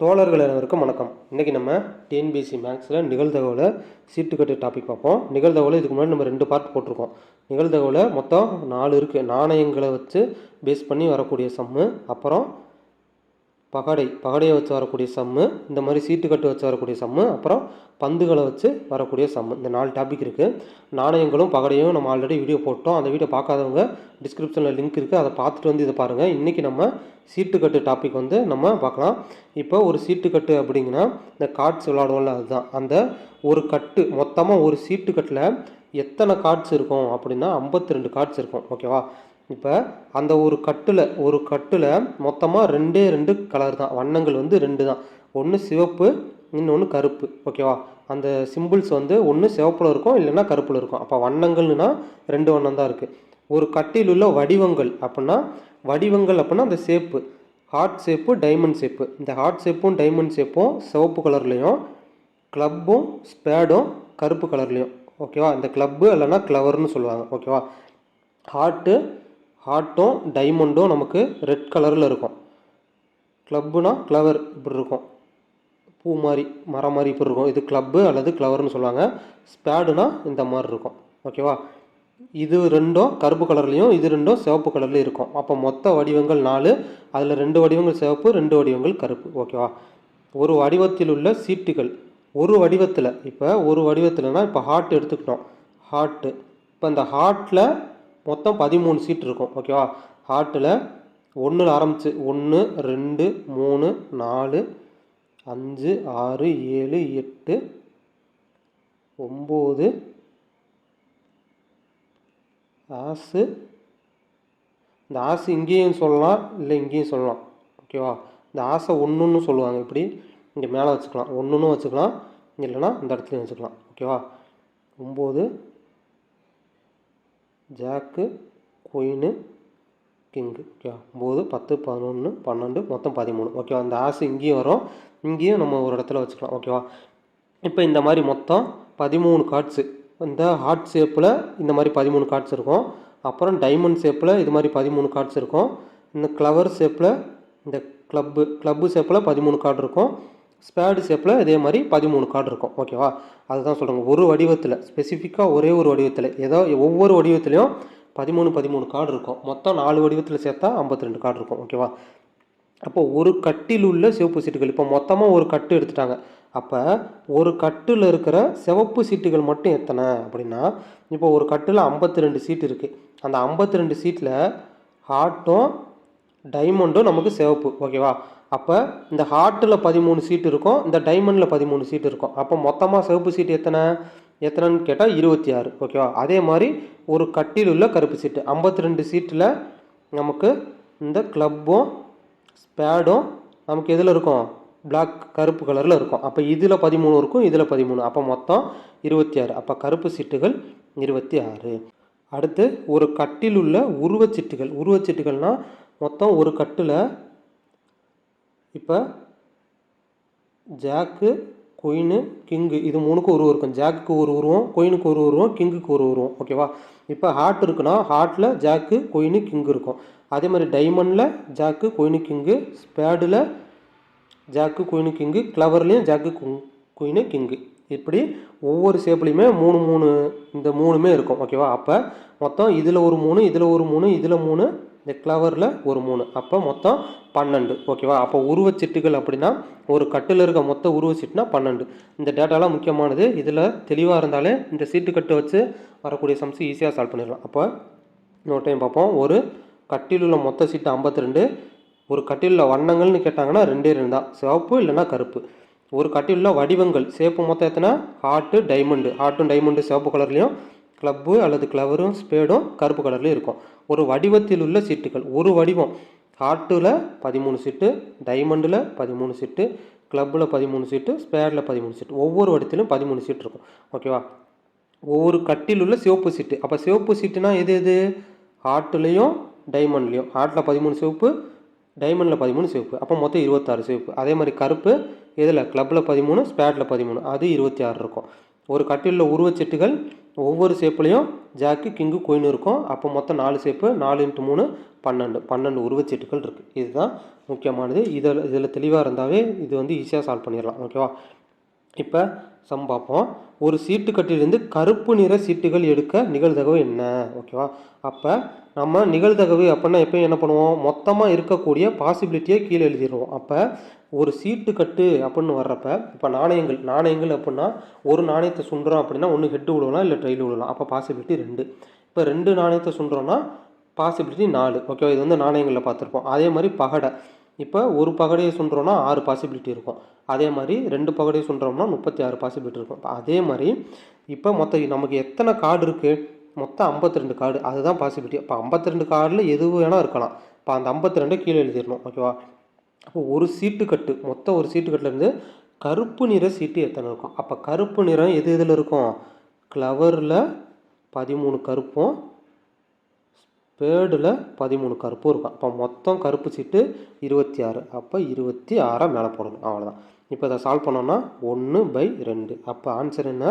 தோழர்கள் அனைவருக்கும் வணக்கம். இன்றைக்கி நம்ம டிஎன்பிஎஸ்சி மேக்ஸில் நிகழ்தகவில் சீட்டுக்கட்டு டாபிக் பார்ப்போம். நிகழ்தகவில் இதுக்கு முன்னாடி நம்ம ரெண்டு பார்ட் போட்டிருக்கோம். நிகழ்தகவில் மொத்தம் நாலு இருக்குது நாணயங்களை வச்சு பேஸ் பண்ணி வரக்கூடிய சம்மு அப்புறம் பகடை பகடையை வச்சு வரக்கூடிய சம்மு இந்த மாதிரி சீட்டுக்கட்டு வச்சு வரக்கூடிய சம்மு அப்புறம் பந்துகளை வச்சு வரக்கூடிய சம்மு. இந்த நாலு டாபிக் இருக்குது நாணயங்களும் பகடையும் நம்ம ஆல்ரெடி வீடியோ போட்டோம். அந்த வீடியோ பார்க்காதவங்க டிஸ்கிரிப்ஷனில் லிங்க் இருக்குது அதை பார்த்துட்டு வந்து இதை பாருங்கள் இன்றைக்கி நம்ம சீட்டுக்கட்டு டாபிக் வந்து நம்ம பார்க்கலாம். இப்போ ஒரு சீட்டுக்கட்டு அப்படிங்கன்னா இந்த கார்ட்ஸ் விளாடுவோம்ல அதுதான். அந்த ஒரு கட்டு மொத்தமாக ஒரு சீட்டுக்கட்டில் எத்தனை கார்ட்ஸ் இருக்கும் அப்படின்னா ஐம்பத்தி ரெண்டு கார்ட்ஸ் இருக்கும். ஓகேவா இப்போ அந்த ஒரு கட்டில் ஒரு கட்டில் மொத்தமாக ரெண்டே ரெண்டு கலர் தான். வண்ணங்கள் வந்து ரெண்டு தான். ஒன்று சிவப்பு இன்னொன்று கருப்பு. ஓகேவா அந்த சிம்பிள்ஸ் வந்து ஒன்று சிவப்பில் இருக்கும் இல்லைன்னா கருப்பில் இருக்கும். அப்போ வண்ணங்கள்னா ரெண்டு வண்ணம் தான் இருக்குது ஒரு கட்டில் உள்ள வடிவங்கள் அப்படின்னா வடிவங்கள் அப்படின்னா அந்த shape heart shape diamond shape இந்த ஹார்ட் ஷேப்பும் டைமண்ட் ஷேப்பும் சிவப்பு கலர்லேயும் க்ளப்பும் ஸ்பேடும் கருப்பு கலர்லேயும் ஓகேவா இந்த க்ளப்பு இல்லைன்னா க்ளவர்னு சொல்லுவாங்க. ஓகேவா ஹார்ட்டு ஹார்ட்டும் டைமண்டும் நமக்கு ரெட் கலரில் இருக்கும். க்ளப்புனா க்ளவர் இப்படி இருக்கும். பூ மாதிரி மரம் மாதிரி இப்படி இருக்கும். இது க்ளப்பு அல்லது கிளவர்னு சொல்லுவாங்க. ஸ்பேடுனா இந்த மாதிரி இருக்கும். ஓகேவா இது ரெண்டும் கருப்பு கலர்லேயும் இது ரெண்டும் சிவப்பு கலர்லேயும் இருக்கும். அப்போ மொத்த வடிவங்கள் நாலு. அதில் ரெண்டு வடிவங்கள் சிவப்பு ரெண்டு வடிவங்கள் கருப்பு. ஓகேவா ஒரு வடிவத்தில் உள்ள சீட்டுகள். ஒரு வடிவத்தில் இப்போ ஒரு வடிவத்தில்னா இப்போ ஹார்ட் எடுத்துக்கிட்டோம். ஹார்ட்டு இப்போ இந்த ஹார்ட்டில் மொத்தம் பதிமூணு சீட் இருக்கும் ஓகேவா ஹார்ட்டில் ஒன்றில் ஆரம்பிச்சு ஒன்று ரெண்டு மூணு நாலு அஞ்சு ஆறு ஏழு எட்டு ஒம்பது ஆசு. இந்த ஆசு இங்கேயும் சொல்லலாம் இல்லை இங்கேயும் சொல்லலாம் ஓகேவா இந்த ஆசை ஒன்றுன்னு சொல்லுவாங்க இப்படி இங்கே மேலே வச்சுக்கலாம் ஒன்றுன்னு வச்சுக்கலாம் இல்லைன்னா இந்த இடத்துலையும் வச்சுக்கலாம் ஓகேவா ஒம்பது ஜாக்கு குயினு கிங்கு. ஓகே ஒம்பது பத்து பதினொன்று பன்னெண்டு மொத்தம் பதிமூணு. ஓகேவா? அந்த ஆசை இங்கேயும் வரும். இங்கேயும் நம்ம ஒரு இடத்துல வச்சுக்கலாம். ஓகேவா? இப்போ இந்த மாதிரி மொத்தம் பதிமூணு கார்ட்ஸு இந்த ஹார்ட் ஷேப்பில் இந்த மாதிரி பதிமூணு கார்ட்ஸ் இருக்கும். அப்புறம் டைமண்ட் ஷேப்பில் இது மாதிரி பதிமூணு கார்ட்ஸ் இருக்கும். இந்த க்ளவர் ஷேப்பில் இந்த க்ளப்பு க்ளப்பு ஷேப்பில் பதிமூணு கார்டு இருக்கும். ஸ்பேடு ஷேப்பில் இதே மாதிரி பதிமூணு கார்டு இருக்கும். ஓகேவா அதுதான் சொல்கிறாங்க ஒரு வடிவத்தில் ஸ்பெசிஃபிக்காக ஒரே ஒரு வடிவத்தில் ஏதோ ஒவ்வொரு வடிவத்துலையும் பதிமூணு பதிமூணு கார்டு இருக்கும். மொத்தம் நாலு வடிவத்தில் சேர்த்தா ஐம்பத்தி ரெண்டு கார்டு இருக்கும் ஓகேவா அப்போ ஒரு கட்டில் உள்ள சிவப்பு சீட்டுகள். இப்போ மொத்தமாக ஒரு கட்டு எடுத்துட்டாங்க. அப்போ ஒரு கட்டில் இருக்கிற சிவப்பு சீட்டுகள் மட்டும் எத்தனை? அப்படின்னா இப்போ ஒரு கட்டில் ஐம்பத்தி ரெண்டு சீட் இருக்குது அந்த ஐம்பத்தி ரெண்டு சீட்டில் ஹார்ட்டும் டைமண்டும் நமக்கு சிவப்பு. ஓகேவா அப்போ இந்த ஹார்ட்டில் பதிமூணு சீட் இருக்கும் இந்த டைமண்டில் பதிமூணு சீட் இருக்கும். அப்போ மொத்தமாக சிவப்பு சீட் எத்தனை? எத்தனைன்னு கேட்டால் இருபத்தி ஆறு ஓகேவா அதே மாதிரி ஒரு கட்டில் உள்ள கருப்பு சீட்டு ஐம்பத்தி ரெண்டு சீட்டில் நமக்கு இந்த க்ளப்பும் ஸ்பேடும் நமக்கு எதில் இருக்கும்? பிளாக் கருப்பு கலரில் இருக்கும். அப்போ இதில் பதிமூணு இருக்கும் இதில் பதிமூணு. அப்போ மொத்தம் இருபத்தி ஆறு. அப்போ கருப்பு சீட்டுகள் இருபத்தி ஆறு. அடுத்து ஒரு கட்டில் உள்ள உருவச்சீட்டுகள் உருவச்சீட்டுகள்னால் மொத்தம் ஒரு கட்டில் இப்போ ஜாக்கு குயின் கிங்கு. இது மூணுக்கும் ஒரு இருக்கும். ஜாக்குக்கு ஒரு உருவம் குயினுக்கு ஒரு உருவம் கிங்குக்கு ஒரு உருவம். ஓகேவா இப்போ ஹார்ட் இருக்குன்னா ஹார்ட்டில் ஜாக்கு குயினு கிங்கு இருக்கும். அதே மாதிரி டைமண்டில் ஜாக்கு குயினு கிங்கு. ஸ்பேடில் ஜாக்கு குயினு கிங்கு. கிளவர்லேயும் ஜாக்கு குயினு கிங்கு. இப்படி ஒவ்வொரு ஷேப்லேயுமே மூணு மூணு இந்த மூணுமே இருக்கும். ஓகேவா அப்போ மொத்தம் இதில் ஒரு மூணு இதில் ஒரு மூணு இதில் மூணு இந்த கிளவரில் ஒரு மூணு. அப்போ மொத்தம் பன்னெண்டு. ஓகேவா அப்போ உருவச்சிட்டுகள் அப்படின்னா ஒரு கட்டில் இருக்க மொத்த உருவச்சீட்டுனா பன்னெண்டு. இந்த டேட்டாலாம் முக்கியமானது. இதில் தெளிவாக இருந்தாலே இந்த சீட்டு கட்டு வச்சு வரக்கூடிய சம்ஸ் ஈஸியாக சால்வ் பண்ணிடலாம். அப்போ இன்னொரு டைம் பார்ப்போம். ஒரு கட்டில் உள்ள மொத்த சீட்டு ஐம்பத்தி ரெண்டு ஒரு கட்டிலில் வண்ணங்கள்னு கேட்டாங்கன்னா ரெண்டே ரெண்டு தான். சிவப்பு இல்லைன்னா கருப்பு. ஒரு கட்டிலில் வடிவங்கள். சேப்பு மொத்தம் எத்தனை? ஹார்ட்டு டைமண்டு ஹார்ட்டும் டைமண்டு சிவப்பு கலர்லேயும் க்ளப்பு அல்லது க்ளவரும் ஸ்பேடும் கருப்பு கலரில் இருக்கும். ஒரு வடிவத்தில் உள்ள சீட்டுகள் ஒரு வடிவம். ஹார்ட்டில் பதிமூணு சீட்டு டைமண்டில் பதிமூணு சீட்டு க்ளப்பில் பதிமூணு சீட்டு ஸ்பேடில் பதிமூணு சீட்டு. ஒவ்வொரு வடிவத்திலும் பதிமூணு சீட் இருக்கும். ஓகேவா ஒவ்வொரு கட்டில் உள்ள சிவப்பு சீட்டு. அப்போ சிவப்பு சீட்டுனா எது எது? ஹார்ட்லேயும் டைமண்ட்லேயும் ஹார்ட்டில் பதிமூணு சிவப்பு டைமண்டில் பதிமூணு சிவப்பு. அப்போ மொத்தம் இருபத்தாறு சிவப்பு. அதே மாதிரி கருப்பு இதில் க்ளப்பில் பதிமூணு ஸ்பேட்டில் பதிமூணு. அது இருபத்தி ஆறு இருக்கும். ஒரு கட்டிலில் உருவச்சீட்டுகள் ஒவ்வொரு ஷேப்லேயும் ஜாக்கு கிங்கு குயின் இருக்கும். அப்போ மொத்தம் நாலு ஷேப்பு நாலு இன்ட்டு மூணு பன்னெண்டு. பன்னெண்டு உருவச்சீட்டுகள் இருக்குது இதுதான் முக்கியமானது. இதில் இதில் தெளிவாக இருந்தாவே இது வந்து ஈஸியாக சால்வ் பண்ணிடலாம். ஓகேவா இப்போ சம் பார்ப்போம். ஒரு சீட்டு கட்டிலிருந்து கருப்பு நிற சீட்டுகள் எடுக்க நிகழ்தகவு என்ன? ஓகேவா அப்போ நம்ம நிகழ்தகவு அப்படின்னா எப்போ என்ன பண்ணுவோம்? மொத்தமாக இருக்கக்கூடிய பாசிபிலிட்டியை கீழே எழுதிடுவோம். அப்போ ஒரு சீட்டு கட்டு அப்படின்னு வர்றப்ப இப்போ நாணயங்கள் நாணயங்கள் அப்படின்னா ஒரு நாணயத்தை சுண்டுறோம் அப்படின்னா ஒன்று ஹெட்டு விழுவலாம் இல்லை ட்ரெயில் விடலாம். அப்போ பாசிபிலிட்டி ரெண்டு. இப்போ ரெண்டு நாணயத்தை சுண்டுறோன்னா பாசிபிலிட்டி நாலு. ஓகேவா இது வந்து நாணயங்களில் பார்த்துருப்போம். அதே மாதிரி பகடை. இப்போ ஒரு பகடையை சுண்டுறோம்னா ஆறு பாசிபிலிட்டி இருக்கும். அதே மாதிரி ரெண்டு பகடையை சுண்டுறோம்னா முப்பத்தி ஆறு பாசிபிலிட்டி இருக்கும் அதே மாதிரி இப்போ மொத்தம் நமக்கு எத்தனை கார்டு இருக்குது மொத்தம் ஐம்பத்தி ரெண்டு கார்டு. அதுதான் பாசிபிலிட்டி அப்போ ஐம்பத்தி ரெண்டு கார்டில் எது வேணால் இருக்கலாம். இப்போ அந்த ஐம்பத்தி ரெண்டை கீழே எழுதிடணும். ஓகேவா அப்போ ஒரு சீட்டு கட்டு மொத்தம் ஒரு சீட்டு கட்டுலேருந்து கருப்பு நிற சீட்டு எத்தனை இருக்கும்? அப்போ கருப்பு நிறம் எது எதில் இருக்கும்? கிளவரில் பதிமூணு கருப்பும் ஸ்பேடில் பதிமூணு கருப்பும் இருக்கும். அப்போ மொத்தம் கருப்பு சீட்டு இருபத்தி ஆறு அப்போ இருபத்தி ஆறாக மேலே போடணும். அவ்வளோதான் இப்போ இதை சால்வ் பண்ணோன்னா ஒன்று பை ரெண்டு. அப்போ ஆன்சர் என்ன?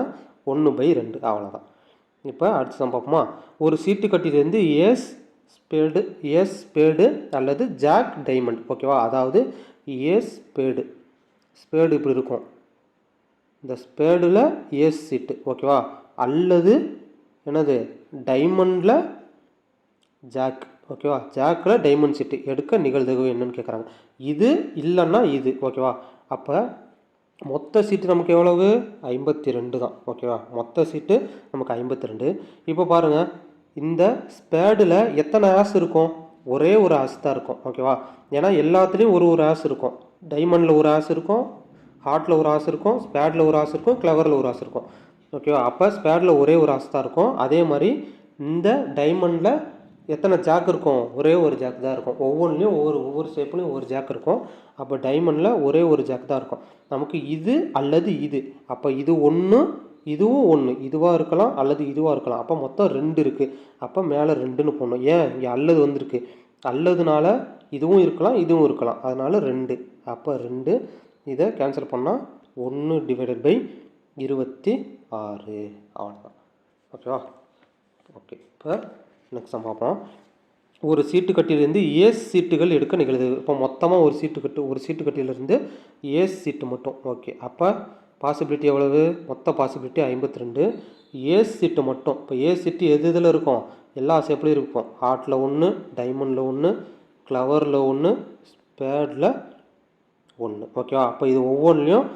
ஒன்று பை ரெண்டு. அவ்வளோதான் இப்போ அடுத்து தான் பார்ப்போமா? ஒரு சீட்டு கட்டிலேருந்து ஏஸ் ஸ்பேடு ஏஸ் ஸ்பேடு அல்லது ஜாக் டைமண்ட் ஓகேவா அதாவது எஸ் ஸ்பேடு ஸ்பேடு இப்படி இருக்கும். இந்த ஸ்பேடில் ஏஸ் சீட்டு ஓகேவா அல்லது என்னது? டைமண்டில் ஜாக் ஓகேவா ஜாக்கில் டைமண்ட் சீட்டு எடுக்க நிகழ்தகவு என்னன்னு கேட்குறாங்க இது இல்லைன்னா இது. ஓகேவா அப்போ மொத்த சீட்டு நமக்கு எவ்வளவு? ஐம்பத்தி ரெண்டு தான். ஓகேவா மொத்த சீட்டு நமக்கு ஐம்பத்தி ரெண்டு. இப்போ பாருங்கள் இந்த ஸ்பேடில் எத்தனை ஆஸ் இருக்கும்? ஒரே ஒரு ஆஸ் தான் இருக்கும் ஓகேவா? ஏன்னா எல்லாத்துலேயும் ஒரு ஒரு ஆஸ் இருக்கும். டைமண்டில் ஒரு ஆஸ் இருக்கும் ஹார்ட்டில் ஒரு ஆஸ் இருக்கும் ஸ்பேடில் ஒரு ஆஸ் இருக்கும் கிளவரில் ஒரு ஆஸ் இருக்கும் ஓகேவா? அப்போ ஸ்பேடில் ஒரே ஒரு ஆஸ் தான் இருக்கும். அதே மாதிரி இந்த டைமண்டில் எத்தனை ஜாக் இருக்கும்? ஒரே ஒரு ஜாக் தான் இருக்கும். ஒவ்வொன்றுலேயும் ஒவ்வொரு ஒவ்வொரு ஷேப்லேயும் ஒவ்வொரு ஜாக் இருக்கும். அப்போ டைமண்டில் ஒரே ஒரு ஜாக் தான் இருக்கும். நமக்கு இது அல்லது இது. அப்போ இது ஒன்று இதுவும் ஒன்று இதுவாக இருக்கலாம் அல்லது இதுவாக இருக்கலாம். அப்போ மொத்தம் ரெண்டு இருக்குது அப்போ மேலே ரெண்டுன்னு போடணும். ஏன்? இங்கே அல்லது வந்திருக்கு. அல்லதுனால இதுவும் இருக்கலாம் இதுவும் இருக்கலாம். அதனால் ரெண்டு. அப்போ ரெண்டு. இதை கேன்சல் பண்ணால் ஒன்று டிவைடட் பை இருபத்தி ஆறு. அவ்வளோதான் ஓகேவா ஓகே இப்போ நெக்ஸ்ட் நம்ம பார்ப்போம். ஒரு சீட்டு கட்டியிலேருந்து ஏஸ் சீட்டுகள் எடுக்க நிகழுது இப்போ மொத்தமாக ஒரு சீட்டு கட்டு ஒரு சீட்டு கட்டியிலேருந்து ஏஸ் சீட்டு மட்டும். ஓகே அப்போ பாசிபிலிட்டி எவ்வளவு? மொத்த பாசிபிலிட்டி ஐம்பத்தி ரெண்டு ஏஸ் சீட்டு மட்டும். இப்போ ஏஸ் சீட்டு எது இதில் இருக்கும்? எல்லா ஷேப்லேயும் இருக்கும்? ஹார்ட்டில் ஒன்று டைமண்டில் ஒன்று க்ளவரில் ஒன்று ஸ்பேடில் ஒன்று ஓகேவா அப்போ இது ஒவ்வொன்றிலையும்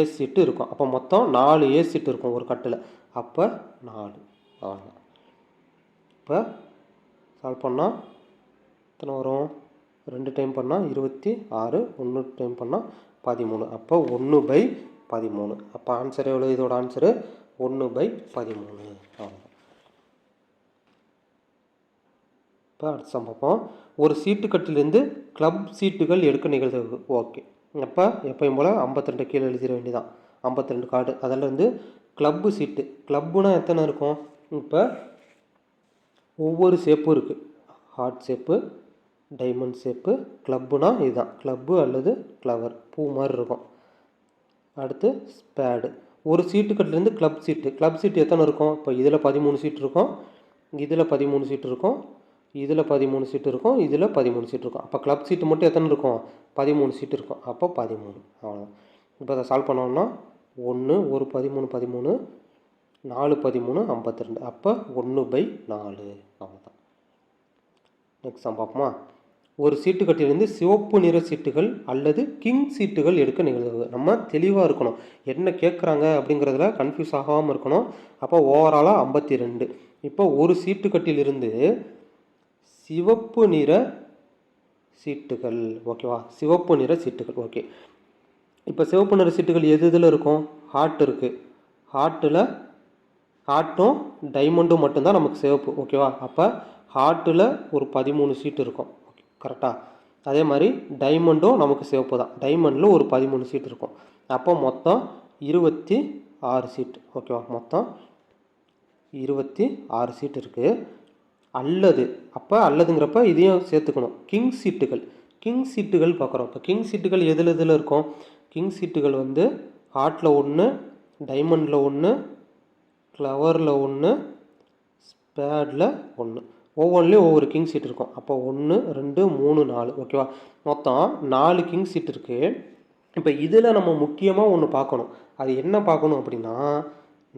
ஏஸ் சீட்டு இருக்கும். அப்போ மொத்தம் நாலு ஏஸ் சீட்டு இருக்கும் ஒரு கட்டில். அப்போ நாலு. அவ்வளோதான் இப்போ சால்வ் பண்ணால் எத்தனை வரும்? ரெண்டு டைம் பண்ணால் இருபத்தி ஆறு ஒன்று டைம் பண்ணால் பதிமூணு. அப்போ ஒன்று பை பதிமூணு. அப்போ ஆன்சர் எவ்வளோ இதோட ஆன்சரு ஒன்று பை பதிமூணு. அவ்வளோதான் இப்போ அடுத்த சம்பவம் ஒரு சீட்டுக்கட்டிலிருந்து கிளப் சீட்டுகள் எடுக்க நிகழ்வு ஓகே அப்போ எப்பயும் போல் ஐம்பத்திரெண்டு கீழே எழுதிட வேண்டியதான் ஐம்பத்திரெண்டு கார்டு. அதில் இருந்து கிளப்பு சீட்டு. கிளப்புனா எத்தனை இருக்கும்? இப்போ ஒவ்வொரு ஷேப்பும் இருக்குது ஹார்ட் ஷேப்பு டைமண்ட் ஷேப்பு கிளப்புனா இதுதான். கிளப்பு அல்லது ஃப்ளவர் பூ மாதிரி இருக்கும். அடுத்து ஸ்பேடு ஒரு சீட்டுக்கட்டிலேருந்து கிளப் சீட்டு கிளப் சீட்டு எத்தனை இருக்கும்? இப்போ இதில் பதிமூணு சீட் இருக்கும். இதில் பதிமூணு சீட் இருக்கும். இதில் பதிமூணு சீட்டு இருக்கும். இதில் பதிமூணு சீட் இருக்கும். அப்போ கிளப் சீட்டு மட்டும் எத்தனை இருக்கும்? பதிமூணு சீட்டு இருக்கும். அப்போ பதிமூணு. அவ்வளோதான் இப்போ அதை சால்வ் பண்ணோம்னா ஒன்று ஒரு பதிமூணு பதிமூணு நாலு பதிமூணு ஐம்பத்தி ரெண்டு. அப்போ ஒன்று பை நாலு. அவ்வளோதான் நெக்ஸ்ட் பார்ப்போமா? ஒரு சீட்டு கட்டிலிருந்து சிவப்பு நிற சீட்டுகள் அல்லது கிங் சீட்டுகள் எடுக்க நிகழ்வு நம்ம தெளிவாக இருக்கணும். என்ன கேட்குறாங்க அப்படிங்கிறதுல கன்ஃபியூஸ் ஆகாமல் இருக்கணும். அப்போ ஓவராலாக ஐம்பத்தி ரெண்டு. இப்போ ஒரு சீட்டு கட்டியிலிருந்து சிவப்பு நிற சீட்டுகள். ஓகேவா சிவப்பு நிற சீட்டுகள். ஓகே இப்போ சிவப்பு நிற சீட்டுகள் எது இதில் இருக்கும்? ஹார்ட் இருக்குது ஹார்ட்டில் ஹார்ட்டும் டைமண்டும் மட்டும்தான் நமக்கு சிவப்பு. ஓகேவா அப்போ ஹார்ட்டில் ஒரு பதிமூணு சீட்டு இருக்கும். கரெக்டாக அதே மாதிரி டைமண்டும் நமக்கு சிவப்பு தான். டைமண்டில் ஒரு பதிமூணு சீட் இருக்கும். அப்போ மொத்தம் இருபத்தி ஆறு சீட் ஓகேவா மொத்தம் இருபத்தி ஆறு சீட் இருக்குது அல்லது அப்போ அல்லதுங்கிறப்ப இதையும் சேர்த்துக்கணும். கிங் சீட்டுகள் கிங் சீட்டுகள் பார்க்குறோம். இப்போ கிங் சீட்டுகள் எதில் எதில் இருக்கும்? கிங் சீட்டுகள் வந்து ஹார்ட்டில் ஒன்று டைமண்டில் ஒன்று ஃப்ளவரில் ஒன்று ஸ்பேடில் ஒன்று ஒவ்வொன்றிலையும் ஒவ்வொரு கிங் சீட் இருக்கும். அப்போ ஒன்று ரெண்டு மூணு நாலு. ஓகேவா மொத்தம் நாலு கிங் சீட் இருக்குது இப்போ இதில் நம்ம முக்கியமாக ஒன்று பார்க்கணும். அது என்ன பார்க்கணும் அப்படின்னா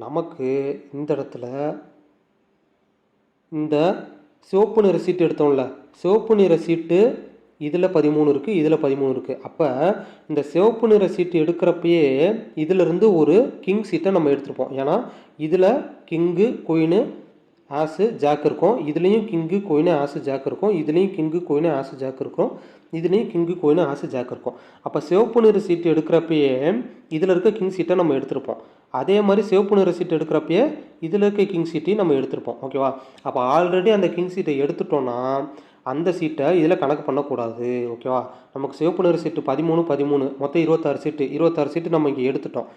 நமக்கு இந்த இடத்துல இந்த சிவப்பு நிற சீட்டு எடுத்தோம்ல. சிவப்பு நிற சீட்டு இதில் பதிமூணு இருக்குது இதில் பதிமூணு இருக்குது அப்போ இந்த சிவப்பு நிற சீட்டு எடுக்கிறப்பயே இதிலிருந்து ஒரு கிங் சீட்டை நம்ம எடுத்துருப்போம். ஏன்னா இதில் கிங்கு குயினு ஆசு ஜாக் இருக்கும். இதுலேயும் கிங்கு கோயினு ஆசு ஜாக் இருக்கும். இதுலேயும் கிங்கு கோயினு ஆசு ஜாக் இருக்கும். இதுலேயும் கிங்கு கோயினு ஆசு ஜாக் இருக்கும். அப்போ சிவப்பு நிற சீட்டு எடுக்கிறப்பயே இதில் இருக்க கிங் சீட்டை நம்ம எடுத்திருப்போம். அதே மாதிரி சிவப்பு நிற சீட்டு எடுக்கிறப்பயே இதில் இருக்க கிங் சீட்டையும் நம்ம எடுத்திருப்போம். ஓகேவா அப்போ ஆல்ரெடி அந்த கிங் சீட்டை எடுத்துட்டோன்னா அந்த சீட்டை இதில் கணக்கு பண்ணக்கூடாது. ஓகேவா நமக்கு சிவப்பு நிற சீட்டு பதிமூணு பதிமூணு மொத்தம் இருபத்தாறு சீட்டு. இருபத்தாறு சீட்டு நம்ம இங்கே எடுத்துட்டோம்.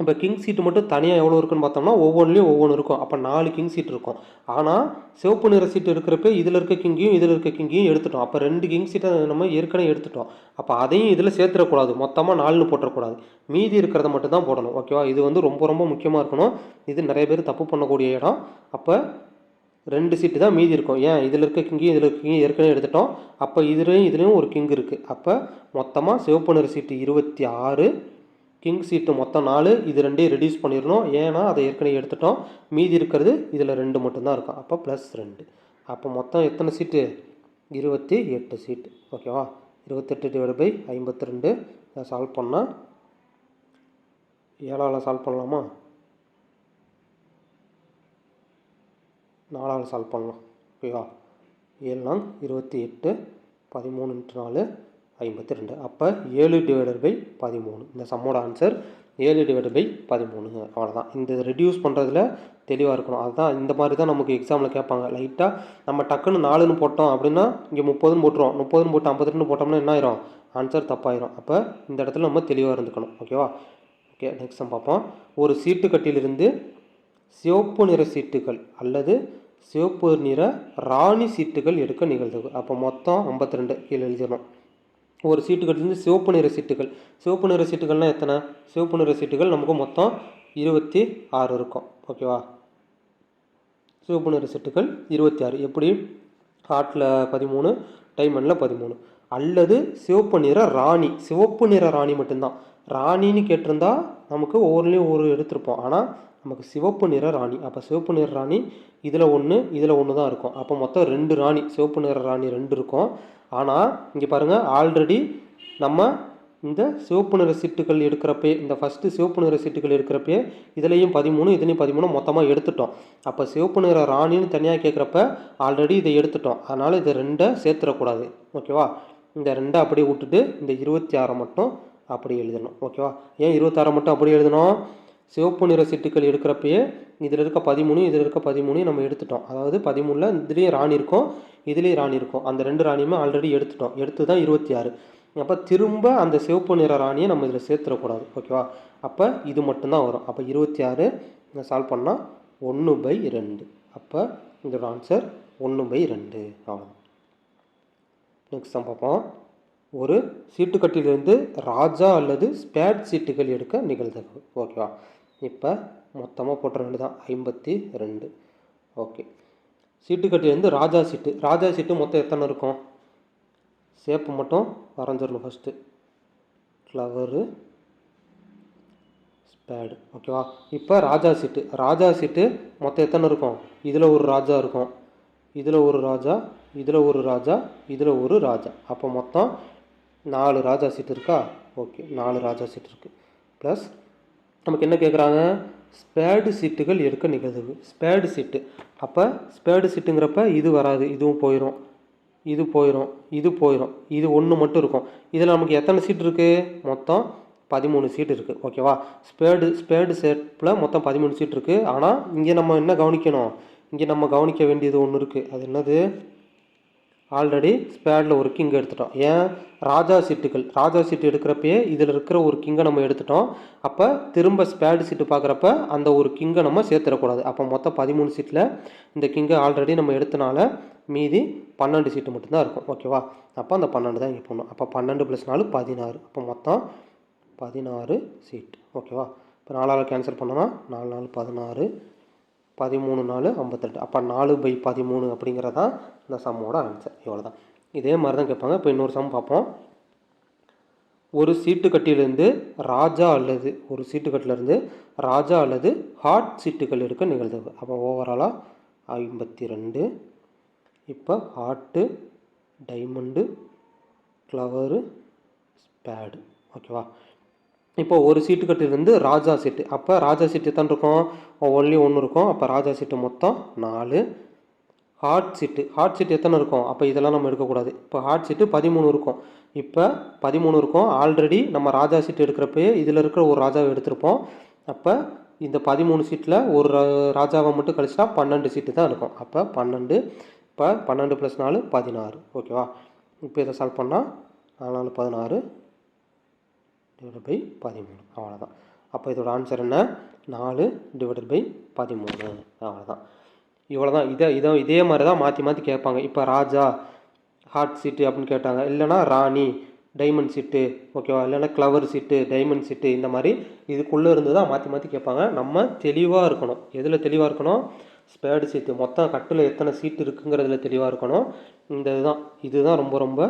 இப்போ கிங் சீட்டு மட்டும் தனியாக எவ்வளோ இருக்குன்னு பார்த்தோம்னா ஒவ்வொன்றுலேயும் ஒவ்வொன்று இருக்கும். அப்போ நாலு கிங் சீட் இருக்கும். ஆனால் சிவப்பு நிற சீட்டு இருக்கிறப்ப இதில் இருக்க கிங்கையும் இதில் இருக்க கிங்கையும் எடுத்துட்டோம். அப்போ ரெண்டு கிங் சீட்டை நம்ம ஏற்கனவே எடுத்துட்டோம். அப்போ அதையும் இதில் சேர்த்துடக்கூடாது. மொத்தமாக நாலுன்னு போட்டக்கூடாது மீதி இருக்கிறத மட்டும் தான் போடணும் ஓகேவா இது வந்து ரொம்ப ரொம்ப முக்கியமாக இருக்கணும். இது நிறைய பேர் தப்பு பண்ணக்கூடிய இடம். அப்போ ரெண்டு சீட்டு தான் மீதி இருக்கும். ஏன்? இதில் இருக்க கிங்கையும் இதில் இருக்க கிங்கையும் ஏற்கனவே எடுத்துட்டோம். அப்போ இதுலேயும் இதுலேயும் ஒரு கிங் இருக்குது அப்போ மொத்தமாக சிவப்பு நிற சீட்டு இருபத்தி ஆறு கிங் சீட்டு மொத்தம் நாலு. இது ரெண்டையும் ரெடியூஸ் பண்ணிடணும். ஏன்னா அதை ஏற்கனவே எடுத்துட்டோம். மீதி இருக்கிறது இதில் ரெண்டு மட்டும்தான் இருக்கும். அப்போ ப்ளஸ் ரெண்டு. அப்போ மொத்தம் எத்தனை சீட்டு இருபத்தி எட்டு சீட்டு ஓகேவா இருபத்தெட்டு டிவைட் பை ஐம்பத்தி ரெண்டு. இதை சால்வ் பண்ணால் ஏழால் சால்வ் பண்ணலாமா? நாலால் சால்வ் பண்ணலாம். ஓகேவா ஏழு நாள் இருபத்தி எட்டு. பதிமூணு இன்ட்டு நாலு. ஐம்பத்தி ரெண்டு அப்போ ஏழு டிவைடட் பை பதிமூணு. இந்த சம்மோட ஆன்சர் ஏழு டிவைடட் பை பதிமூணு அவ்வளோதான் இந்த ரெடியூஸ் பண்ணுறதுல தெளிவாக இருக்கணும். அதுதான் இந்த மாதிரி தான் நமக்கு எக்ஸாமில் கேட்பாங்க. லைட்டாக நம்ம டக்குன்னு நாலுன்னு போட்டோம் அப்படின்னா இங்கே முப்பதுன்னு போட்டுருவோம். முப்பதுன்னு போட்டு ஐம்பத்தி ரெண்டு போட்டோம்னா என்ன ஆயிரும்? ஆன்சர் தப்பாயிரும். அப்போ இந்த இடத்துல நம்ம தெளிவாக இருந்துக்கணும். ஓகேவா ஓகே நெக்ஸ்ட் நம்ம பார்ப்போம். ஒரு சீட்டு கட்டியிலிருந்து சிவப்பு நிற சீட்டுகள் அல்லது சிவப்பு நிற ராணி சீட்டுகள் எடுக்க நிகழ்ந்தது. அப்போ மொத்தம் ஐம்பத்தி ரெண்டு கீழே எழுதிடணும். ஒரு சீட்டுகள்லேருந்து சிவப்பு நிற சீட்டுகள். சிவப்பு நிற சீட்டுகள்னால் எத்தனை? சிவப்பு நிற சீட்டுகள் நமக்கு மொத்தம் இருபத்தி ஆறு இருக்கும். ஓகேவா சிவப்பு நிற சீட்டுகள் இருபத்தி ஆறு. எப்படி? ஹாட்டில் பதிமூணு டைமண்டில் பதிமூணு. அல்லது சிவப்பு நிற ராணி. சிவப்பு நிற ராணி மட்டும்தான். ராணின்னு கேட்டிருந்தா நமக்கு ஒவ்வொருலேயும் ஒரு எடுத்திருப்போம். ஆனால் நமக்கு சிவப்பு நிற ராணி. அப்போ சிவப்பு நிற ராணி இதில் ஒன்று இதில் ஒன்று தான் இருக்கும். அப்போ மொத்தம் ரெண்டு ராணி. சிவப்பு நிற ராணி ரெண்டு இருக்கும். ஆனால் இங்கே பாருங்கள் ஆல்ரெடி நம்ம இந்த சிவப்பு நிற சீட்டுகள் எடுக்கிறப்பே இந்த ஃபஸ்ட்டு சிவப்பு நிற சீட்டுகள் எடுக்கிறப்பே இதுலேயும் பதிமூணு இதுலேயும் பதிமூணு மொத்தமாக எடுத்துட்டோம். அப்போ சிவப்பு நிற ராணின்னு தனியாக கேட்குறப்ப ஆல்ரெடி இதை எடுத்துட்டோம். அதனால் இதை ரெண்டை சேர்த்துடக்கூடாது. ஓகேவா? இந்த ரெண்டை அப்படியே விட்டுட்டு இந்த இருபத்தி ஆறை மட்டும் அப்படி எழுதணும் ஓகேவா ஏன் இருபத்தாறை மட்டும் அப்படி எழுதணும்? சிவப்பு நிற சிட்டுக்கள் எடுக்கிறப்பயே இதில் இருக்க பதிமூணு இதில் இருக்க பதிமூணு நம்ம எடுத்துட்டோம். அதாவது பதிமூணில் இதுலேயும் ராணி இருக்கும் இதுலேயும் ராணி இருக்கும். அந்த ரெண்டு ராணியுமே ஆல்ரெடி எடுத்துட்டோம். எடுத்து தான் இருபத்தி ஆறு அப்போ திரும்ப அந்த சிவப்பு நிற ராணியை நம்ம இதில் சேர்த்துடக்கூடாது ஓகேவா அப்போ இது மட்டும்தான் வரும். அப்போ இருபத்தி ஆறு சால்வ் பண்ணால் ஒன்று பை ரெண்டு. அப்போ இதோட ஆன்சர் ஒன்று பை ரெண்டு. அவ்வளோ நெக்ஸ்ட் தான் பார்ப்போம். ஒரு சீட்டுக்கட்டிலிருந்து ராஜா அல்லது ஸ்பேட் சீட்டுகள் எடுக்க நிகழ்ந்தது. ஓகேவா? இப்போ மொத்தமாக போட்டுற ரெண்டு தான் ஐம்பத்தி ரெண்டு. ஓகே. சீட்டுக்கட்டிலேருந்து ராஜா சீட்டு. ராஜா சீட்டு மொத்தம் எத்தனை இருக்கும்? சேப்பு மட்டும் வரைஞ்சிடணும் ஃபஸ்ட்டு ஃப்ளவரு ஸ்பேடு ஓகேவா? இப்போ ராஜா சீட்டு. ராஜா சீட்டு மொத்தம் எத்தனை இருக்கும்? இதில் ஒரு ராஜா இருக்கும். இதில் ஒரு ராஜா இதில் ஒரு ராஜா இதில் ஒரு ராஜா. அப்போ மொத்தம் நாலு ராஜா சீட் இருக்கா? ஓகே நாலு ராஜா சீட் இருக்குது ப்ளஸ் நமக்கு என்ன கேட்குறாங்க ஸ்பேடு சீட்டுகள் எடுக்க நிகழ்வு ஸ்பேடு சீட்டு. அப்போ ஸ்பேடு சீட்டுங்கிறப்ப இது வராது இதுவும் போயிடும் இது போயிடும் இது போயிடும் இது ஒன்று மட்டும் இருக்கும். இதில் நமக்கு எத்தனை சீட் இருக்குது மொத்தம் பதிமூணு சீட் இருக்குது ஓகேவா ஸ்பேடு ஸ்பேடு செட்டில் மொத்தம் பதிமூணு சீட் இருக்குது ஆனால் இங்கே நம்ம என்ன கவனிக்கணும்? இங்கே நம்ம கவனிக்க வேண்டியது ஒன்று இருக்குது அது என்னது? ஆல்ரெடி ஸ்பேடில் ஒரு கிங் எடுத்துட்டோம். ஏன்? ராஜா சீட்டுகள். ராஜா சீட்டு எடுக்கிறப்பயே இதில் இருக்கிற ஒரு கிங்கை நம்ம எடுத்துட்டோம். அப்போ திரும்ப ஸ்பேடு சீட்டு பார்க்குறப்ப அந்த ஒரு கிங்கை நம்ம சேர்த்துடக்கூடாது. அப்போ மொத்தம் பதிமூணு சீட்டில் இந்த கிங்கை ஆல்ரெடி நம்ம எடுத்தனால மீதி பன்னெண்டு சீட்டு மட்டும்தான் இருக்கும். ஓகேவா அப்போ அந்த பன்னெண்டு தான் இங்கே போகணும் அப்போ பன்னெண்டு ப்ளஸ் நாலு பதினாறு. அப்போ மொத்தம் பதினாறு சீட் ஓகேவா இப்போ நாலாவது கேன்சல் பண்ணோன்னா நாலு நாலு பதினாறு பதிமூணு நாலு ஐம்பத்தெட்டு அப்போ நாலு பை பதிமூணு அப்படிங்கிறது தான் இந்த சம்மோட ஆன்சர் இவ்வளோ தான் இதே மாதிரி தான் கேட்பாங்க. இப்போ இன்னொரு சம் பார்ப்போம். ஒரு சீட்டுக்கட்டிலிருந்து ராஜா அல்லது ஒரு சீட்டுக்கட்டிலிருந்து ராஜா அல்லது ஹாட் சீட்டுகள் எடுக்க நிகழ்ந்தது. அப்போ ஓவராலாக ஐம்பத்தி ரெண்டு இப்போ ஹாட்டு டைமண்டு ஃப்ளவரு ஸ்பேடு ஓகேவா இப்போ ஒரு சீட்டு கட்டிலிருந்து ராஜா சீட்டு அப்போ ராஜா சீட்டு தான் இருக்கும்? ஒன்லி ஒன்று இருக்கும். அப்போ ராஜா சீட்டு மொத்தம் நாலு. ஹார்ட் சீட்டு ஹார்ட் சீட்டு எத்தனை இருக்கும்? அப்போ இதெல்லாம் நம்ம எடுக்கக்கூடாது. இப்போ ஹார்ட் சீட்டு பதிமூணு இருக்கும். இப்போ பதிமூணு இருக்கும். ஆல்ரெடி நம்ம ராஜா சீட்டு எடுக்கிறப்பயே இதில் இருக்கிற ஒரு ராஜாவை எடுத்திருப்போம். அப்போ இந்த பதிமூணு சீட்டில் ஒரு ரா- ராஜாவை மட்டும் கழிச்சிட்டா பன்னெண்டு சீட்டு தான் இருக்கும். அப்போ பன்னெண்டு இப்போ பன்னெண்டு ப்ளஸ் நாலு பதினாறு. ஓகேவா இப்போ இதை சால்வ் பண்ணால் நாலு நாலு பதினாறு. டிவைடட் பை பதிமூணு. அவ்வளோதான் அப்போ இதோட ஆன்சர் என்ன? நாலு டிவைடட் பை பதிமூணு. அவ்வளோதான் இவ்வளோ தான் இதை இதை இதே மாதிரி தான் மாற்றி மாற்றி கேட்பாங்க. இப்போ ராஜா ஹாட் சீட்டு அப்படின்னு கேட்டாங்க. இல்லைன்னா ராணி டைமண்ட் சீட்டு ஓகேவா இல்லைன்னா கிளவர் சீட்டு டைமண்ட் சீட்டு இந்த மாதிரி இதுக்குள்ளே இருந்து தான் மாற்றி மாற்றி கேட்பாங்க. நம்ம தெளிவாக இருக்கணும். எதில் தெளிவாக இருக்கணும்? ஸ்பேடு சீட்டு மொத்தம் கட்டில் எத்தனை சீட்டு இருக்குங்கிறதுல தெளிவாக இருக்கணும். இந்த இதுதான். இதுதான் ரொம்ப ரொம்ப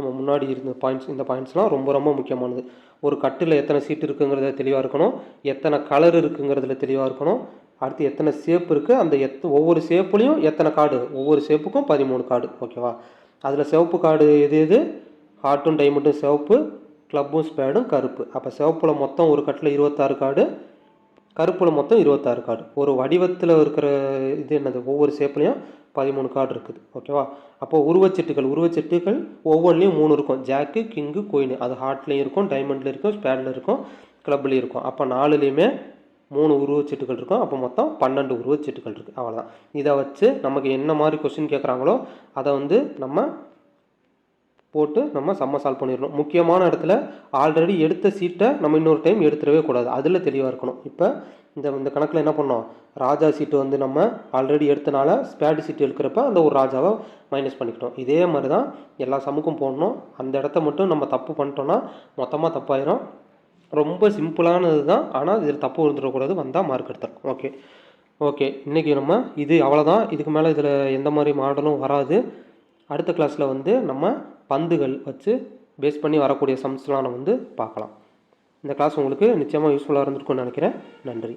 நம்ம முன்னாடி இருந்த பாயிண்ட்ஸ் இந்த பாயிண்ட்ஸ்லாம் ரொம்ப ரொம்ப முக்கியமானது. ஒரு கட்டில் எத்தனை சீட் இருக்குங்கிறத தெளிவாக இருக்கணும். எத்தனை கலர் இருக்குங்கிறதுல தெளிவாக இருக்கணும். அடுத்து எத்தனை ஷேப் இருக்குது அந்த எத் ஒவ்வொரு ஷேப்புலேயும் எத்தனை கார்டு ஒவ்வொரு ஷேப்புக்கும் பதிமூணு கார்டு ஓகேவா அதில் சிவப்பு கார்டு எது எது? ஹார்ட்டும் டைமண்டும் சிவப்பு கிளப்பும் ஸ்பேடும் கருப்பு. அப்போ சிவப்பில் மொத்தம் ஒரு கட்டில் இருபத்தாறு கார்டு கருப்பில் மொத்தம் இருபத்தாறு கார்டு ஒரு வடிவத்தில் இருக்கிற இது என்னது? ஒவ்வொரு ஷேப்லேயும் பதிமூணு கார்டு இருக்குது. ஓகேவா? அப்போ உருவச்சீட்டுகள் உருவச்சீட்டுகள் ஒவ்வொன்றிலையும் மூணு இருக்கும். ஜாக்கு கிங்கு கோயின் அது ஹார்ட்லேயும் இருக்கும் டைமண்ட்லேயும் இருக்கும் ஸ்பேடில் இருக்கும் கிளப்லேயும் இருக்கும். அப்போ நாலுலேயுமே மூணு உருவச்சீட்டுகள் இருக்கும். அப்போ மொத்தம் பன்னெண்டு உருவச்சீட்டுகள் இருக்குது அவ்வளோதான் இதை வச்சு நமக்கு என்ன மாதிரி கொஸ்டின் கேட்குறாங்களோ அதை வந்து நம்ம போட்டு நம்ம செம்ம சால்வ் பண்ணிடணும். முக்கியமான இடத்துல ஆல்ரெடி எடுத்த சீட்டை நம்ம இன்னொரு டைம் எடுத்துடவே கூடாது. அதில் தெளிவாக இருக்கணும். இப்போ இந்த இந்த கணக்கில் என்ன பண்ணோம்? ராஜா சீட்டு வந்து நம்ம ஆல்ரெடி எடுத்தனால ஸ்பேடு சீட்டு எடுக்கிறப்ப அந்த ஒரு ராஜாவை மைனஸ் பண்ணிக்கிட்டோம். இதே மாதிரி தான் எல்லா சமுக்கும் போடணும். அந்த இடத்த மட்டும் நம்ம தப்பு பண்ணிட்டோம்னா மொத்தமாக தப்பாயிரும். ரொம்ப சிம்பிளானது தான். ஆனால் இதில் தப்பு வந்துடக்கூடாது வந்தால் மார்க் எடுத்துரும் ஓகே ஓகே இன்றைக்கி நம்ம இது அவ்வளோதான் இதுக்கு மேலே இதில் எந்த மாதிரி மாடலும் வராது. அடுத்த கிளாஸில் வந்து நம்ம பந்துகள் வச்சு பேஸ் பண்ணி வரக்கூடிய சம்ஸ்லாம் நம்ம வந்து பார்க்கலாம். இந்த கிளாஸ் உங்களுக்கு நிச்சயமாக யூஸ்ஃபுல்லாக இருந்திருக்கும்னு நினைக்கிறேன். நன்றி.